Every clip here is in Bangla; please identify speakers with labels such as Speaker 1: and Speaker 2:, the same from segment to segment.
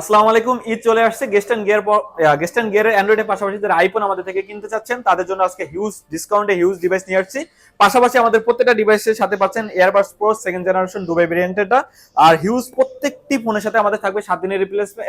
Speaker 1: আসসালামু আলাইকুম, ঈদ চলে আসছে। গেস্ট গিয়ার গেস্ট অ্যান্ড গিয়ারের অ্যান্ড্রয়েডের পাশাপাশি যারা আইফোন আমাদের থেকে কিনতে চাচ্ছেন, তাদের জন্য আজকে হিউজ ডিসকাউন্টে হিউজ ডিভাইস নিয়ে আসছি। পাশাপাশি আমাদের প্রত্যেকটা ডিভাইসের সাথে পাচ্ছেন AirPods Pro second generation Dubai ভেরিয়েন্টেরটা আর হিউজ প্রত্যেকটি ফোনের সাথে আমাদের থাকবে সাত দিনের রিপ্লেসমেন্ট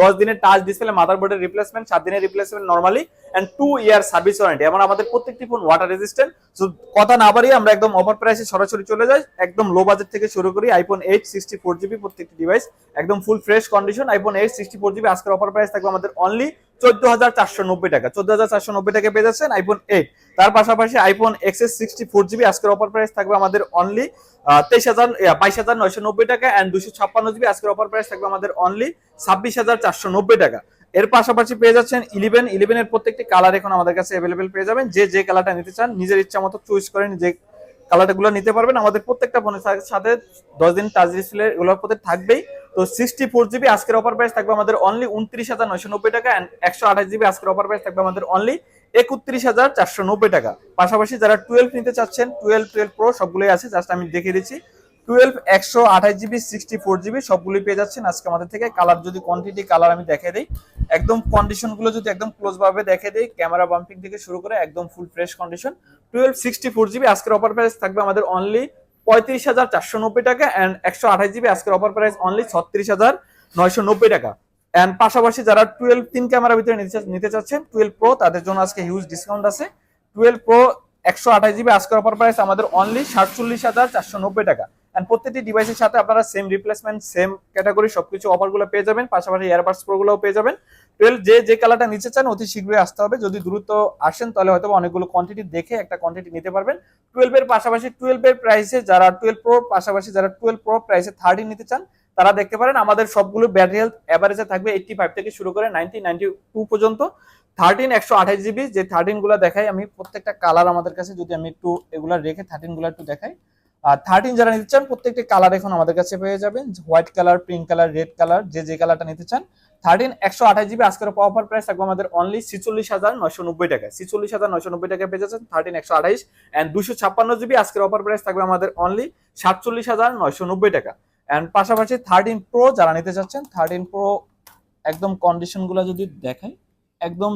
Speaker 1: দশ দিনের টাচ ডিসপ্লে মাদারবোর্ডের রিপ্লেসমেন্ট সাত দিনের replacement normally and two year service warranty এবং আমাদের প্রত্যেকটি ফোন ওয়াটার রেজিস্ট্যান্ট সো কথা না বাড়িয়ে আমরা একদম অফার প্রাইসে সরাসরি চলে যাই, একদম লো বাজেট থেকে শুরু করি iPhone eight sixty four GB প্রত্যেকটি ডিভাইস একদম full fresh condition iPhone eight sixty four GB আজকের অফার প্রাইস থাকবে আমাদের অনলি চোদ্দ হাজার চারশো নব্বই টাকা। চোদ্দ হাজার চারশো নব্বই টাকা পেয়ে যাচ্ছেন আইফোন এইট তার পাশাপাশি iPhone XS sixty four GB আজকের অফার প্রাইস থাকবে আমাদের অনলি তেইশ হাজার বাইশ হাজার নয়শো নব্বই টাকা অ্যান্ড দুশো ছাপ্পান্ন প্রাইস থাকবে আমাদের অনলি ছাব্বিশ হাজার চারশো নব্বই টাকা। এর পাশাপাশি পেয়ে যাচ্ছেন ইলেভেন ইলেভেনের প্রত্যেকটি কালার এখন আমাদের কাছে অ্যাভেলেবেল পেয়ে যাবেন। যে যে কালারটা নিতে চান, নিজের ইচ্ছা মতো চুজ করেন যে কালারটা গুলো নিতে পারবেন। আমাদের প্রত্যেকটা ফোনের সাথে দশ দিন টাচ ডিসপ্লে এগুলোর প্রত্যেক থাকবেই। তো সিক্সটি ফোর জিবি আজকের অফার প্রাইস থাকবে আমাদের অনলি উনত্রিশ হাজার নয়শো নব্বই টাকা অ্যান্ড একশো আঠাশ জিবি আজকের অফার প্রাইস থাকবে আমাদের অনলি একত্রিশ হাজার চারশো নব্বই টাকা। পাশাপাশি যারা টুয়েলভ নিতে চাচ্ছেন টুয়েলভ টুয়েলভ প্রো সবগুলোই আছে জাস্ট আমি দেখিয়ে দিচ্ছি। টুয়েলভ একশো আঠাশ জিবি সিক্সটি ফোর জিবি সবগুলোই পেয়ে যাচ্ছেন আজকে আমাদের থেকে। কালার যদি কোয়ান্টিটি কালার আমি দেখে দিই। একদম কন্ডিশনগুলো যদি একদম ক্লোজভাবে দেখে দিই ক্যামেরা বাম্পিং থেকে শুরু করে একদম full fresh condition twelve sixty four GB আজকের অফার প্রাইস থাকবে আমাদের অনলি পঁয়ত্রিশ হাজার চারশো নব্বই টাকা অ্যান্ড একশো আঠাশ জিবি আজকের অফার প্রাইস অনলি ছত্রিশ হাজার নয়শো নব্বই টাকা। অ্যান্ড পাশাপাশি যারা টুয়েলভ তিন ক্যামেরার ভিতরে নিতে চাচ্ছেন টুয়েলভ প্রো তাদের জন্য আজকে হিউজ ডিসকাউন্ট আছে। টুয়েলভ প্রো একশো আঠাশ জিবি আজকের অফার প্রাইস আমাদের অনলি সাতচল্লিশ হাজার চারশো নব্বই টাকা। অ্যান্ড প্রত্যেকটি ডিভাইসের সাথে আপনারা সেম রিপ্লেসমেন্ট সেম ক্যাটাগরি সবকিছু অফারগুলো পেয়ে যাবেন, পাশাপাশি এয়ারবাডস প্রোগুলোও পেয়ে যাবেন। টুয়েলভ যে যে কালারটা নিতে চান, অতি শীঘ্রই আসতে হবে। যদি দ্রুত আসেন, তাহলে হয়তো অনেকগুলো কোয়ান্টিটি দেখে একটা কোয়ান্টিটি নিতে পারবেন। টুয়েলভ এর পাশাপাশি টুয়েলভ এর প্রাইসে যারা টুয়েলভ প্রো পাশাপাশি যারা টুয়েলভ প্রো প্রাইসে থার্টিন নিতে চান, তারা দেখতে পারেন আমাদের সবগুলো ব্যাটারি হেলথ অ্যাভারেজে থাকবে এইটটি ফাইভ থেকে শুরু করে নাইনটি নাইনটি টু পর্যন্ত। থার্টিন একশো আঠাশ জিবি যে থার্টিনগুলো দেখাই, আমি প্রত্যেকটা কালার আমাদের কাছে যদি আমি একটু এগুলা রেখে থার্টিনগুলো একটু দেখাই। আর থার্টিন যারা নিতে চান, প্রত্যেকটি কালার এখন আমাদের কাছে পেয়ে যাবেন। White colour pink colour red colour যে যে কালারটা নিতে চান। থার্টিন একশো আঠাশ জিবি আজকের অফার প্রাইস থাকবে আমাদের অনলি ছিচল্লিশ হাজার নয়শো নব্বই টাকা ছিচল্লিশ হাজার নয়শো নব্বই টাকা পেয়ে যাচ্ছেন থার্টিন একশো আঠাইশ অ্যান্ড দুশো ছাপ্পান্ন জিবি আজকের অফার প্রাইস থাকবে আমাদের অনলি সাতচল্লিশ হাজার নয়শো নব্বই টাকা। অ্যান্ড পাশাপাশি থার্টিন প্রো যারা নিতে চাচ্ছেন থার্টিন প্রো একদম কন্ডিশনগুলো যদি দেখাই, একদম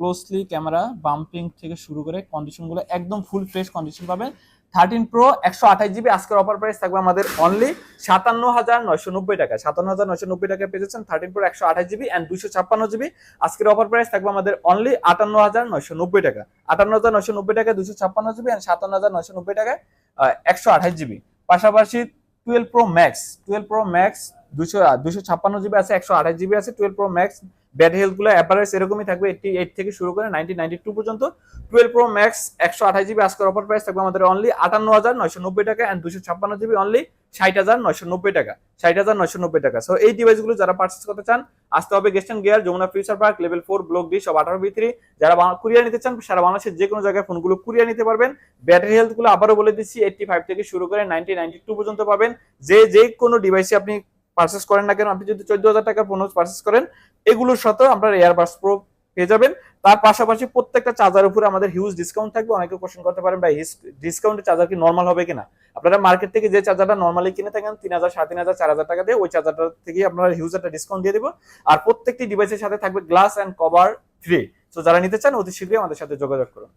Speaker 1: ক্লোজলি ক্যামেরা বাম্পিং থেকে শুরু করে কন্ডিশনগুলো একদম ফুল ফ্রেশ কন্ডিশন পাবেন। থার্টিন প্রো একশো আঠাশ জিবি আজকের অফার প্রাইস থাকবে আমাদের অনলি সাতান্ন হাজার নয়শো নব্বই টাকা সাতান্ন হাজার নয়শো নব্বই টাকা পেয়েছেন থার্টিন প্রো একশো আঠাশ জিবি অ্যান্ড দুশো ছাপ্পান্ন জিবি আজকের অফার প্রাইস থাকবে আমাদের অনলি আটান্ন হাজার নয়শো নব্বই টাকা। আটান্ন হাজার নয়শো নব্বই টাকা দুশো ছাপ্পান্ন জিবি অ্যান্ড সাতান্ন হাজার নয়শো নব্বই টাকায় একশো আঠাশ জিবি পাশাপাশি twelve pro max twelve pro max দুশো দুশো ছাপ্পান্ন জিবি আছে, একশো আঠাশ জিবি আছে টুয়েলভ প্রো ম্যাক্স ব্যাটারি হেলথগুলো অ্যাপারেন্স এরকমই থাকবে এইটটি এইট থেকে শুরু করে নাইনটি নাইনটি টু পর্যন্ত। টুয়েলভ প্রো ম্যাক্স একশো আঠাশ জিবি আজকের অফার প্রাইস থাকবে আমাদের অনলি আটান্ন হাজার নয়শো নব্বই টাকা অ্যান্ড দুশো ছাপ্পান্ন জিবি অনলি ষাট হাজার নয়শো নব্বই টাকা, ষাট হাজার নয়শো নব্বই টাকা। সো এই ডিভাইসগুলো যারা পার্চেস করতে চান, আসতে হবে গেস্টার্ন gear Jamuna Future Park level four block D সব আঠারো বি যারা কুরিয়ার নিতে চান, সারা বাংলাদেশের যে কোনো জায়গায় ফোনগুলো কুরিয়ার নিতে পারবেন। ব্যাটারি হেলথগুলো আবারও বলে দিচ্ছি এইটটি ফাইভ থেকে শুরু করে নাইনটি নাইনটি টু পর্যন্ত পাবেন। যে যে কোনো ডিভাইসে আপনি পার্চেস করেন না কেন? আপনি যদি চোদ্দ হাজার টাকার ফোন পার্চেস করেন, এগুলোর সাথেও আপনার এয়ারবাস প্রো পেয়ে যাবেন। তার পাশাপাশি প্রত্যেকটা চার্জার উপরে আমাদের হিউজ ডিসকাউন্ট থাকবে। অনেকে কোশ্চেন করতে পারেন, ভাই ডিসকাউন্টের চার্জার কি নর্মাল হবে কিনা? আপনারা মার্কেট থেকে যে চার্জারটা নর্মালি কিনে থাকেন, তিন হাজার, সাড়ে তিন হাজার, চার হাজার টাকা দিয়ে, ওই চার্জারটা থেকে আপনারা হিউজ একটা ডিসকাউন্ট দিয়ে দেবো। আর প্রত্যেকটি ডিভাইসের সাথে থাকবে গ্লাস অ্যান্ড কভার ফ্রি তো যারা নিতে চান, অতি শীঘ্রই আমাদের সাথে যোগাযোগ করুন।